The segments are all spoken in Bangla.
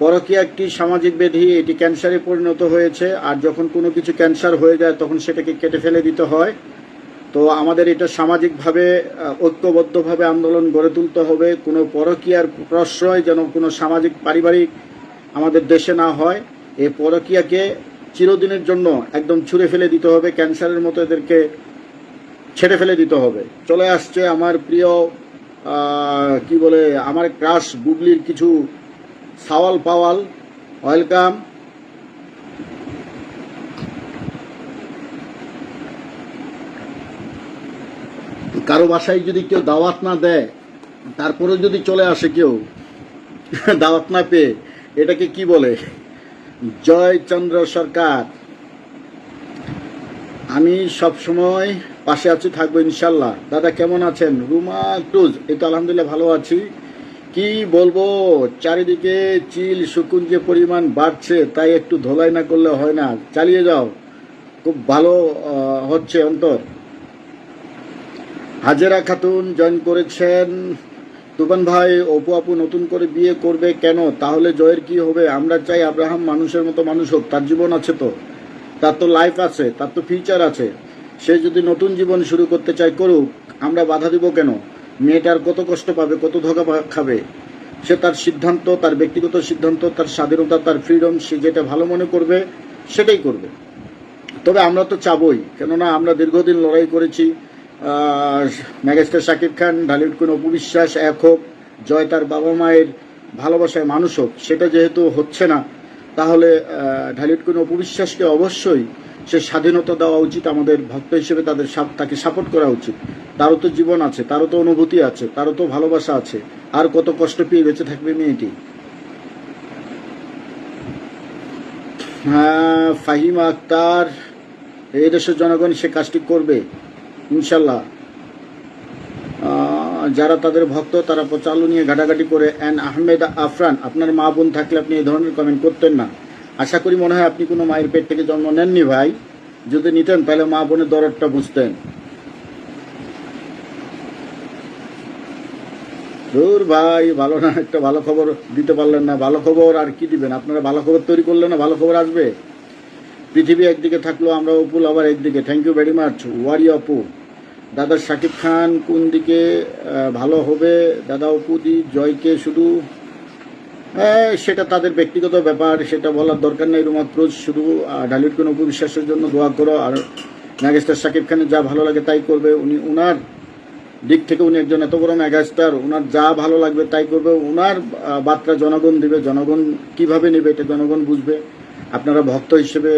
পরকীয়া একটি সামাজিক ব্যাধি, এটি ক্যান্সারে পরিণত হয়েছে, আর যখন কোনো কিছু ক্যান্সার হয়ে যায়, তখন সেটাকে কেটে ফেলে দিতে হয়। তো আমাদের এটা সামাজিকভাবে ঐক্যবদ্ধভাবে আন্দোলন গড়ে তুলতে হবে। কোনো পরকীয়ার প্রশ্রয় যেন কোনো সামাজিক পারিবারিক আমাদের দেশে না হয়, এই পরকীয়াকে চিরদিনের জন্য একদম ছুঁড়ে ফেলে দিতে হবে, ক্যান্সারের মতো এদেরকে ছেড়ে ফেলে দিতে হবে। চলে আসছে আমার প্রিয় কি বলে, আমার ক্রাশ গুগলির কিছু সাওয়াল পাওয়াল, ওয়েলকাম। কারও বাসায় যদি কেউ দাওয়াত না দেয় তারপরে যদি চলে আসে কেউ, দাওয়াত না পেয়ে, এটাকে কি বলে? জয় চন্দ্র সরকার। আমি সব সময় পাশে আছি, থাকব ইনশাল্লাহ। দাদা, কেমন আছেন? রুমা, টুজ, এই তো আলহামদুলিল্লাহ ভালো আছি। কি বলব? চারিদিকে চিল শকুন যে পরিমাণ বাড়ছে, তাই একটু ধোলাই না করলে হয় না। চালিয়ে যাও। খুব ভালো হচ্ছে অন্তর। হাজেরা খাতুন জয়েন করেছেন। তুফান ভাই, অপু আপু নতুন করে বিয়ে করবে কেন? তাহলে জয়ের কি হবে? আমরা চাই আব্রাহাম মানুষের মতো মানুষ হোক। তার জীবন আছে তো। তার তো লাইফ আছে, তার তো ফিউচার আছে। সে যদি নতুন জীবন শুরু করতে চায় করুক, আমরা বাধা দিব কেন? মেয়েটার কত কষ্ট পাবে, কত ধোকা খাবে? সে তার সিদ্ধান্ত, তার ব্যক্তিগত সিদ্ধান্ত, তার স্বাধীনতা, তার ফ্রিডম সে যেটা ভালো মনে করবে, সেটাই করবে। তবে আমরা তো চাবই, কেননা আমরা দীর্ঘদিন লড়াই করেছি। মেগাস্টার শাকিব খান, ঢালিউড কোন অপবিশ্বাস এক হোক, জয় তার বাবা মায়ের ভালোবাসায় মানুষ হোক, সেটা যেহেতু হচ্ছে না, তাহলে ঢালিউড কোন অপবিশ্বাসকে অবশ্যই সে স্বাধীনতা দেওয়া উচিত, আমাদের ভক্ত হিসেবে তাদের তাকে সাপোর্ট করা উচিত। তারও তো জীবন আছে, তারও তো অনুভূতি আছে, তারও তো ভালোবাসা আছে। আর কত কষ্ট পেয়ে বেঁচে থাকবে মেয়েটি? হ্যাঁ ফাহিমা আক্তার, এই দেশের জনগণ সে কাজটি করবে, ইনশাল্লাহ। যারা তাদের ভক্ত, তারা চালু নিয়ে ঘাটাঘাটি করে অ্যান আহমেদ আফরান, আপনার মা বোন থাকলে আপনি এই ধরনের কমেন্ট করতেন না। আশা করি মনে হয় আপনি কোনো মায়ের পেট থেকে জন্ম নেননি ভাই। যদি নিতেন তাহলে মা বোনের দরদটা বুঝতেন। দূর ভাই, ভালো না, একটা ভালো খবর দিতে পারলেন না। ভালো খবর আর কি দিবেন? আপনারা ভালো খবর তৈরি করলেন না ভালো খবর আসবে? পৃথিবী একদিকে থাকল, আমরা অপুল আবার একদিকে। থ্যাংক ইউ ভেরি মাচ ওয়ারি অপু। দাদা শাকিব খান কোন দিকে ভালো হবে? দাদা অপু দি, জয়কে শুধু সেটা তাদের ব্যক্তিগত ব্যাপার, সেটা বলার দরকার নেই রুমা ক্রোজ শুধু ঢালিউড কোন উপবিশ্বাসের জন্য দোয়া করো, আর মেগাস্টার শাকিব খানের যা ভালো লাগে তাই করবে, উনি উনার দিক থেকে উনি একজন এত বড় মেগাস্টার ওনার যা ভালো লাগবে তাই করবে ওনার বার্তা জনগণ দিবে, জনগণ কীভাবে নেবে এটা জনগণ বুঝবে। আপনারা ভক্ত হিসেবে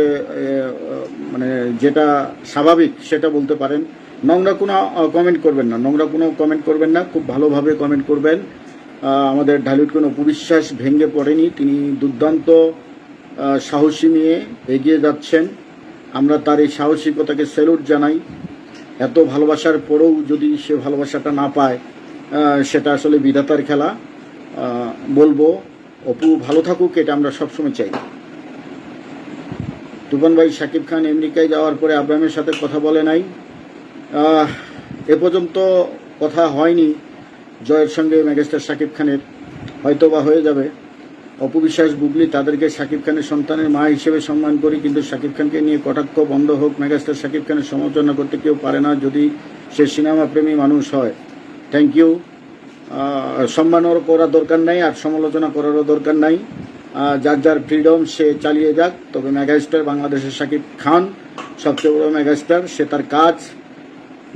মানে যেটা স্বাভাবিক সেটা বলতে পারেন। নোংরা কোনো কমেন্ট করবেন না, নোংরা কোনো কমেন্ট করবেন না, খুব ভালোভাবে কমেন্ট করবেন। আমাদের ঢালিউড কোনো উপবিশ্বাস ভেঙে পড়েনি। তিনি দুর্দান্ত সাহসী নিয়ে এগিয়ে যাচ্ছেন। আমরা তার এই সাহসিকতাকে স্যালুট জানাই। এত ভালোবাসার পরেও যদি সে ভালোবাসাটা না পায় সেটা আসলে বিধাতার খেলা। বলব, অপু ভালো থাকুক, এটা আমরা সবসময় চাই। তুফান ভাই শাকিব খান আমেরিকায় যাওয়ার পরে আব্রাহামের সাথে কথা বলে নাই। এ পর্যন্ত কথা হয়নি। জয়ের সঙ্গে মেগাস্টার শাকিব খানের হয়তো বা হয়ে যাবে। অপবিশ্বাস গুগলি তাদেরকে শাকিব খানের সন্তানের মা হিসেবে সম্মান করি, কিন্তু শাকিব খানকে নিয়ে কটাক্ষ বন্ধ হোক, মেগাস্টার শাকিব খানের সমালোচনা করতে কেউ পারে না যদি সে সিনেমা প্রেমী মানুষ হয়। থ্যাংক ইউ সম্মানও করার দরকার নাই, আর সমালোচনা করারও দরকার নাই। যার যার ফ্রিডম সে চালিয়ে যাক, তবে মেগাস্টার বাংলাদেশের শাকিব খান, সবচেয়ে বড় মেগাস্টার, সে তার কাজ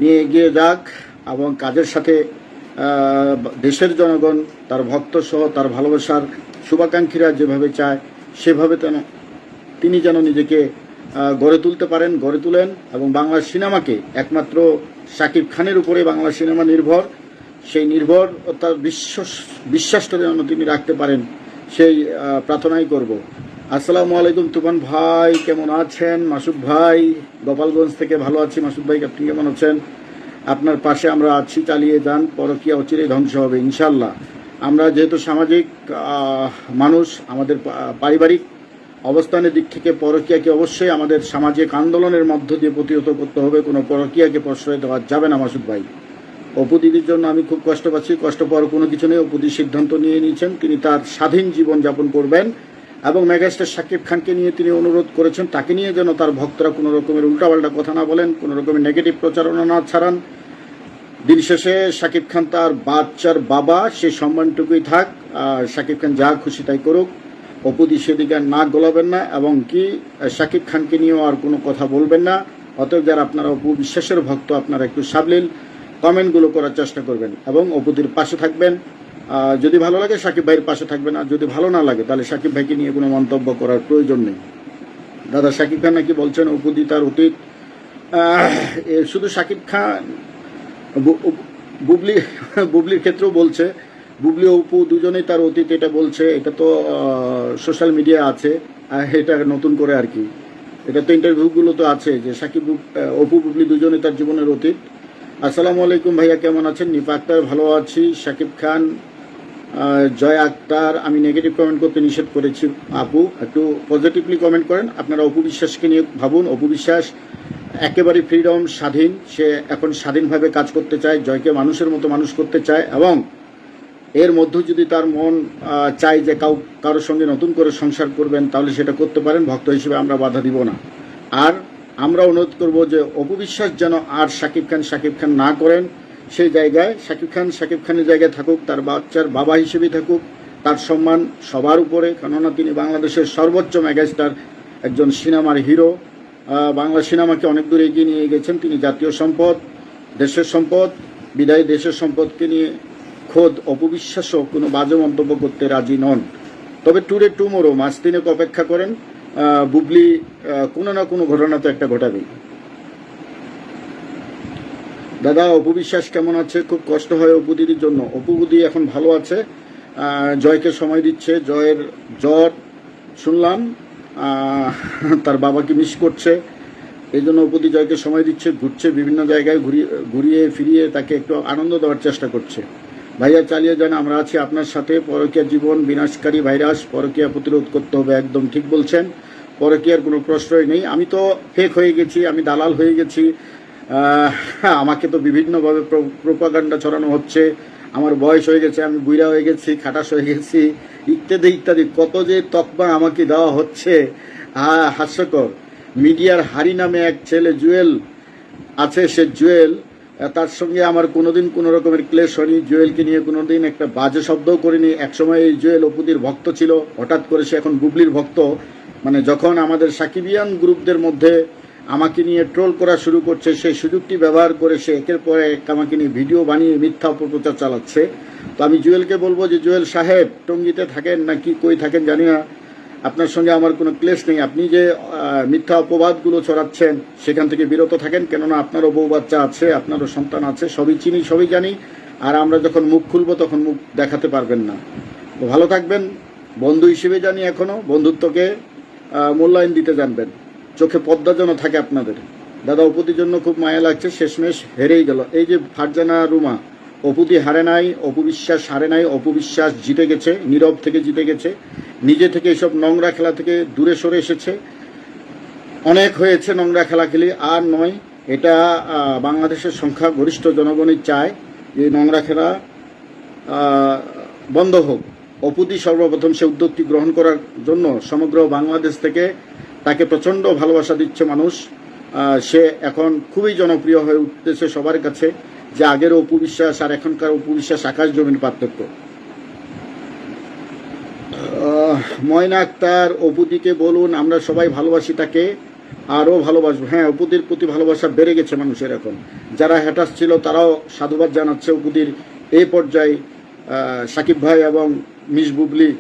নিয়ে এগিয়ে যাক এবং কাজের সাথে দেশের জনগণ তার ভক্ত সহ তার ভালোবাসার শুভাকাঙ্ক্ষীরা যেভাবে চায়, সেভাবে তেন তিনি যেন নিজেকে গড়ে তুলতে পারেন, গড়ে তুলেন এবং বাংলা সিনেমাকে একমাত্র শাকিব খানের উপরে বাংলা সিনেমা নির্ভর, সেই নির্ভর তার বিশ্বাস বিশ্বাসটা যেন তিনি রাখতে পারেন, সেই প্রার্থনাই করব। আসসালামু আলাইকুম তুফান ভাই, কেমন আছেন? মাসুদ ভাই, গোপালগঞ্জ থেকে ভালো আছি। মাসুদ ভাই, আপনি কেমন আছেন? আপনার পাশে আমরা আছি, চালিয়ে যান, পরকীয়া অচিরেই ধ্বংস হবে ইনশাল্লাহ আমরা যেহেতু সামাজিক মানুষ, আমাদের পারিবারিক অবস্থানের দিক থেকে পরকীয়াকে অবশ্যই আমাদের সামাজিক আন্দোলনের মধ্য দিয়ে প্রতিহত করতে হবে, কোনো পরকীয়াকে প্রশ্রয় দেওয়া যাবে না, মাসুদ ভাই। অপু দিদির জন্য আমি খুব কষ্ট পাচ্ছি, কষ্ট পাওয়ার কোনো কিছু নেই অপুদি সিদ্ধান্ত নিয়ে নিয়েছেন, তিনি তার স্বাধীন জীবন যাপন করবেন। এবং মেগাস্টার শাকিব খানকে নিয়ে তিনি অনুরোধ করেছেন, তাকে নিয়ে যেন তার ভক্তরা কোনো রকমের উল্টাপাল্টা কথা না বলেন, কোনো রকমের নেগেটিভ প্রচারণা না ছাড়ান। দিন শেষে শাকিব খান তার বাচ্চার বাবা, সে সম্মানটুকুই থাক শাকিব খান যা খুশি তাই করুক। অপুদি সেদিকে না গোলাবেন না, এবং কি, শাকিব খানকে নিয়েও আর কোনো কথা বলবেন না। অতএব যারা আপনারা অপু বিশ্বাসের ভক্ত, আপনারা একটু সাবলীল কমেন্টগুলো করার চেষ্টা করবেন এবং অপুদির পাশে থাকবেন। যদি ভালো লাগে, সাকিব ভাইয়ের পাশে থাকবে না। যদি ভালো না লাগে, তাহলে সাকিব ভাইকে নিয়ে কোনো মন্তব্য করার প্রয়োজন নেই। দাদা সাকিব খান নাকি বলছেন অপুদি তার অতীত। শুধু সাকিব খান বুবলি, বুবলির ক্ষেত্রেও বলছে, বুবলি অপু দুজনেই তার অতীত এটা বলছে, এটা তো সোশ্যাল মিডিয়া আছে এটা নতুন করে আর কি। এটা তো ইন্টারভিউগুলো তো আছে, যে সাকিব অপু, বুবলি দুজনেই তার জীবনের অতীত। আসসালামু আলাইকুম ভাইয়া, কেমন আছেন? নিপা আক্তার ভালো আছি। সাকিব খান জয় আক্তার, আমি নেগেটিভ কমেন্ট করতে নিষেধ করেছি। আপু, একটু পজিটিভলি কমেন্ট করেন। আপনারা অপু বিশ্বাসকে নিয়ে ভাবুন। অপু বিশ্বাস একেবারে ফ্রিডম স্বাধীন। সে এখন স্বাধীনভাবে কাজ করতে চায়, জয়কে মানুষের মতো মানুষ করতে চায় এবং এর মধ্যে যদি তার মন চায় যে কাউ, কারোর সঙ্গে নতুন করে সংসার করবেন, তাহলে সেটা করতে পারেন। ভক্ত হিসেবে আমরা বাধা দিব না। আর আমরা অনুরোধ করব যে অপবিশ্বাস যেন আর শাকিব খান শাকিব খান না করেন। সেই জায়গায়, শাকিব খান, শাকিব খানের জায়গায় থাকুক, তার বাচ্চার বাবা হিসেবেই থাকুক, তার সম্মান সবার উপরে, কেননা তিনি বাংলাদেশের সর্বোচ্চ মেগাস্টার, একজন সিনেমার হিরো। বাংলা সিনেমাকে অনেক দূর এগিয়ে নিয়ে গেছেন তিনি জাতীয় সম্পদ, দেশের সম্পদ, বিদায়ী দেশের সম্পদকে নিয়ে খোদ অপবিশ্বাসও কোনো বাজে মন্তব্য করতে রাজি নন। তবে ট্যুরে টুমোরও মাস তিনেক অপেক্ষা করেন বুবলি কোনো না কোনো ঘটনা তো একটা ঘটাবেই। দাদা অপবিশ্বাস কেমন আছে? খুব কষ্ট হয় অপু দিদির জন্য। অপু দিদি এখন ভালো আছে। জয়কে সময় দিচ্ছে। জয়ের জ্বর, শুনলাম। তার বাবাকে মিস করছে? এই জন্য অপুদি জয়কে সময় দিচ্ছে, ঘুরছে বিভিন্ন জায়গায় ঘুরিয়ে ঘুরিয়ে ফিরিয়ে তাকে একটু আনন্দ দেওয়ার চেষ্টা করছে। ভাইয়া চালিয়ে যান, আমরা আছি আপনার সাথে। পরকীয়া জীবন বিনাশকারী ভাইরাস, পরকীয়া প্রতিরোধ করতে হবে, একদম ঠিক বলছেন। পরকীয়ার কোনো প্রশ্রয় নেই। আমি তো ফেক হয়ে গেছি, আমি দালাল হয়ে গেছি। আমাকে তো বিভিন্নভাবে প্রোপাগান্ডা ছড়ানো হচ্ছে। আমার বয়স হয়ে গেছে, আমি বুইরা হয়ে গেছি খাটাস হয়ে গেছি, ইত্যাদি ইত্যাদি। কত যে তকমা আমাকে দেওয়া হচ্ছে হ্যাঁ হাস্যকর। মিডিয়ার হারি নামে এক ছেলে জুয়েল আছে, সে জুয়েল তার সঙ্গে আমার কোনোদিন কোনো রকমের ক্লেশ হয়নি। জুয়েলকে নিয়ে কোনোদিন একটা বাজে শব্দও করিনি। একসময় এই জুয়েল অপুদির ভক্ত ছিল, হঠাৎ করে সে এখন বুবলির ভক্ত। মানে যখন আমাদের সাকিবিয়ান গ্রুপদের মধ্যে আমাকে নিয়ে ট্রোল করা শুরু করছে, সেই সুযোগটি ব্যবহার করে সে একের পর এক আমাকে নিয়ে ভিডিও বানিয়ে মিথ্যা অপপ্রচার চালাচ্ছে। তো আমি জুয়েলকে বলব যে, জুয়েল সাহেব, টঙ্গিতে থাকেন নাকি কই থাকেন জানি না। আপনার সঙ্গে আমার কোনো ক্লেশ নেই। আপনি যে মিথ্যা অপবাদগুলো ছড়াচ্ছেন, সেখান থেকে বিরত থাকেন। কেননা আপনারও বউ বাচ্চা আছে, আপনারও সন্তান আছে, সবই চিনি, সবই জানি। আর আমরা যখন মুখ খুলবো, তখন মুখ দেখাতে পারবেন না। ভালো থাকবেন। বন্ধু হিসেবে জানি এখনও বন্ধুত্বকে মূল্যায়ন দিতে জানবেন। চোখে পদ্মা যেন থাকে আপনাদের। দাদা, অপুতির জন্য খুব মায়া লাগছে, শেষমেশ হেরেই গেল। এই যে ফারজানা রুমা, অপুতি হারে নাই অপবিশ্বাস হারে নাই অপবিশ্বাস জিতে গেছে, নীরব থেকে জিতে গেছে, নিজে থেকে এসব নোংরা খেলা থেকে দূরে সরে এসেছে। অনেক হয়েছে নোংরা খেলা খেলি, আর নয়, এটা বাংলাদেশের সংখ্যা গরিষ্ঠ জনগণই চায় যে নোংরা খেলা বন্ধ হোক। অপুতি সর্বপ্রথম সে উদ্যোগটি গ্রহণ করার জন্য সমগ্র বাংলাদেশ থেকে তাকে প্রচণ্ড ভালোবাসা দিচ্ছে মানুষ। সে এখন খুবই জনপ্রিয় হয়ে উঠতেছে সবার কাছে যে আগের অপু আর এখনকার অপু আকাশ জমিন পার্থক্য। ময়না আক্তার অপুদিকে বলুন, আমরা সবাই ভালোবাসি তাকে, আরও ভালোবাসবো। হ্যাঁ অপুদির প্রতি ভালোবাসা বেড়ে গেছে মানুষের এখন। যারা হ্যাটাস ছিল তারাও সাধুবাদ জানাচ্ছে অপুদির এই পর্যায়ে। সাকিব ভাই এবং মিস বুবলি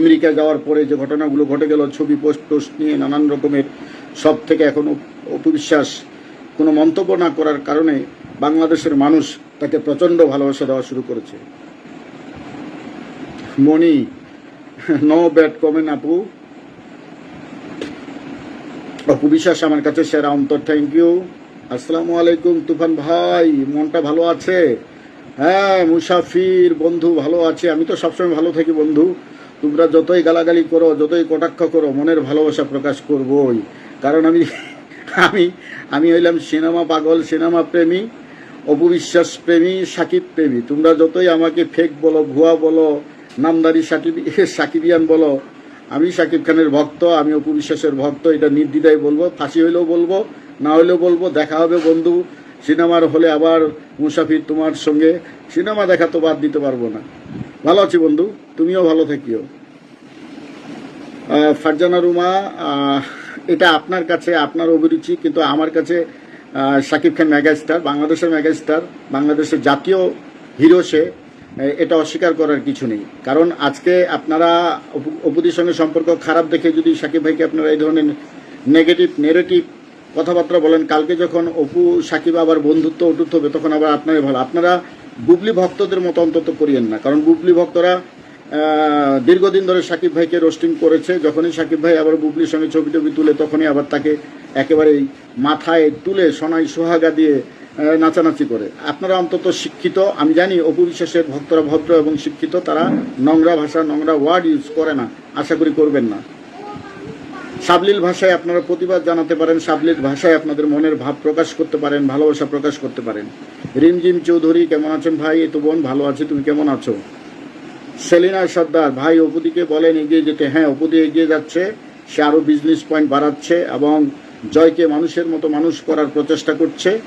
আমেরিকা যাওয়ার পরে যে ঘটনাগুলো ঘটে গেল, ছবি, পোস্ট টোস্ট নিয়ে নানান রকমের সব থেকে এখন অপবিশ্বাস, কোনো মন্তব্য না করার কারণে বাংলাদেশের মানুষ তাকে প্রচণ্ড ভালোবাসা দেওয়া শুরু করেছে। মণি, নো ব্যাট কমেন আপু। অপু বিশ্বাস আমার কাছে সেরা অন্তর থ্যাংক ইউ আসসালামু আলাইকুম তুফান ভাই, মনটা ভালো আছে? হ্যাঁ মুসাফির বন্ধু ভালো আছে, আমি তো সবসময় ভালো থাকি বন্ধু। তোমরা যতই গালাগালি করো, যতই কটাক্ষ করো, মনের ভালোবাসা প্রকাশ করবই। কারণ আমি আমি আমি হইলাম সিনেমা পাগল, সিনেমা প্রেমী, অপবিশ্বাস প্রেমী, সাকিব প্রেমী। তোমরা যতই আমাকে ফেক বলো, ভুয়া বলো, নামদারি সাকিব, সাকিবিয়ান বলো, আমি সাকিব খানের ভক্ত, আমি অপবিশ্বাসের ভক্ত, এটা নির্দ্বিধায় বলব, ফাঁসি হইলেও বলব, না হইলেও বলব, দেখা হবে বন্ধু। সিনেমার হলে আবার মুসাফির তোমার সঙ্গে। সিনেমা দেখা তো বাদ দিতে পারব না। ভালো আছি বন্ধু, তুমিও ভালো থাকিও। ফারজানা রুমা এটা আপনার কাছে, আপনার অভিরুচি, কিন্তু আমার কাছে শাকিব খান মেগাস্টার, বাংলাদেশের মেগাস্টার, বাংলাদেশের জাতীয় হিরো সে এটা অস্বীকার করার কিছু নেই। কারণ আজকে আপনারা অপু- অপুদির সঙ্গে সম্পর্ক খারাপ দেখে যদি শাকিব ভাইকে আপনারা এই ধরনের নেগেটিভ নেগেটিভ কথাবার্তা বলেন, কালকে যখন অপু সাকিব আবার বন্ধুত্ব, অটুট হবে, তখন আবার আপনারই ভালো। আপনারা বুবলি ভক্তদের মতো অন্তত করিয়েন না। কারণ বুবলি ভক্তরা দীর্ঘদিন ধরে সাকিব ভাইকে রোস্টিং করেছে। যখনই সাকিব ভাই আবার বুবলির সঙ্গে ছবি টবি তুলে, তখনই আবার তাকে একেবারে মাথায় তুলে সোনাই সোহাগা দিয়ে নাচানাচি করে। আপনারা অন্তত শিক্ষিত, আমি জানি অপু বিশ্বাসের ভক্তরা ভদ্র এবং শিক্ষিত, তারা নোংরা ভাষা, নোংরা ওয়ার্ড ইউজ করে না। আশা করি করবেন না। সাবলীল ভাষায় আপনারা প্রতিবাদ জানাতে পারেন, সাবলীল ভাষায় আপনাদের মনের ভাব প্রকাশ করতে পারেন, ভালোবাসা প্রকাশ করতে পারেন। রিমঝিম চৌধুরী, কেমন আছেন ভাই? এত তো বোন, ভালো আছে, তুমি কেমন আছো? সেলিনা সর্দার, ভাই, অপুদিকে বলেন, এগিয়ে যেতে। হ্যাঁ অপুদি এগিয়ে যাচ্ছে, সে আরও বিজনেস পয়েন্ট বাড়াচ্ছে এবং জয়কে মানুষের মতো মানুষ করার প্রচেষ্টা করছে।